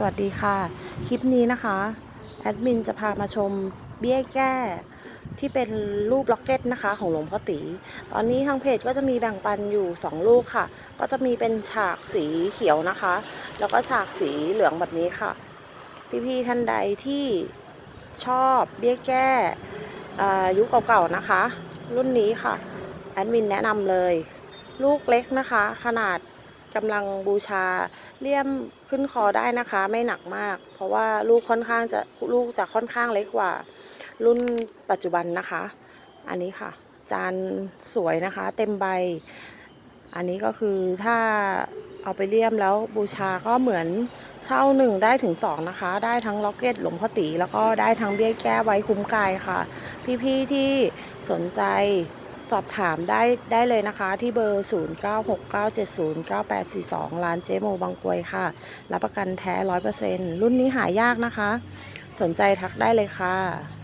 สวัสดีค่ะ คลิปนี้นะคะ แอดมินจะพามาชมเบี้ยแก้ที่เป็นรูปล็อกเก็ตนะคะ ของหลวงพ่อตี ตอนนี้ทางเพจก็จะมีแบ่งปันอยู่ 2 ลูกค่ะ ก็จะมีเป็นฉากสีเขียวนะคะ แล้วก็ฉากสีเหลืองแบบนี้ค่ะ พี่ๆท่านใดที่ชอบเบี้ยแก้อ่ายุคเก่าๆนะคะ รุ่นนี้ค่ะ แอดมินแนะนำเลย ลูกเล็กนะคะ ขนาด กำลังบูชาเลี่ยมขึ้นคอได้นะคะ ไม่หนักมาก เพราะว่าลูกค่อนข้างจะลูกจะค่อนข้างเล็กกว่า รุ่นปัจจุบันนะคะ อันนี้ค่ะ จานสวยนะคะ เต็มใบ อันนี้ก็คือถ้าเอาไปเลี่ยมแล้วบูชาก็เหมือนเช่าหนึ่งได้ถึงสองนะคะ ได้ทั้งล็อกเก็ตหลวงพ่อตี แล้วก็ได้ทั้งเบี้ยแก้ไว้คุ้มกายค่ะ พี่ๆที่สนใจ สอบถามได้ได้เลยนะคะที่เบอร์ 0969709842 ร้านเจโมบางกวยค่ะ รับประกันแท้ 100%รุ่นนี้หายากนะคะ สนใจทักได้เลยค่ะ